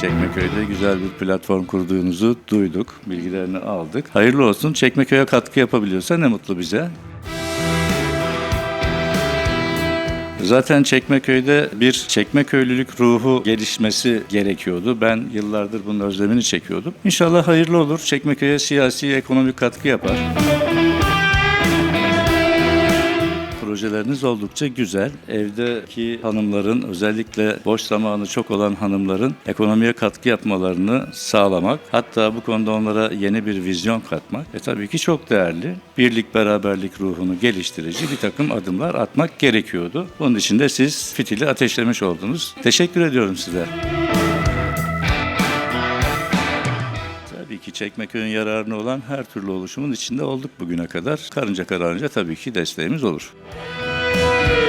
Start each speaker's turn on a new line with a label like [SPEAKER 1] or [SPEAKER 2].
[SPEAKER 1] Çekmeköy'de güzel bir platform kurduğunuzu duyduk. Bilgilerini aldık. Hayırlı olsun. Çekmeköy'e katkı yapabiliyorsa ne mutlu bize. Zaten Çekmeköy'de bir Çekmeköylülük ruhu gelişmesi gerekiyordu. Ben yıllardır bunun özlemini çekiyordum. İnşallah hayırlı olur. Çekmeköy'e siyasi, ekonomik katkı yapar. Projeleriniz oldukça güzel. Evdeki hanımların özellikle boş zamanı çok olan hanımların ekonomiye katkı yapmalarını sağlamak. Hatta bu konuda onlara yeni bir vizyon katmak. E tabii ki çok değerli. Birlik beraberlik ruhunu geliştirici bir takım adımlar atmak gerekiyordu. Bunun için de siz fitili ateşlemiş oldunuz. Teşekkür ediyorum size. Tabii ki Çekmeköy'ün yararına olan her türlü oluşumun içinde olduk bugüne kadar. Karınca kararınca tabii ki desteğimiz olur. Müzik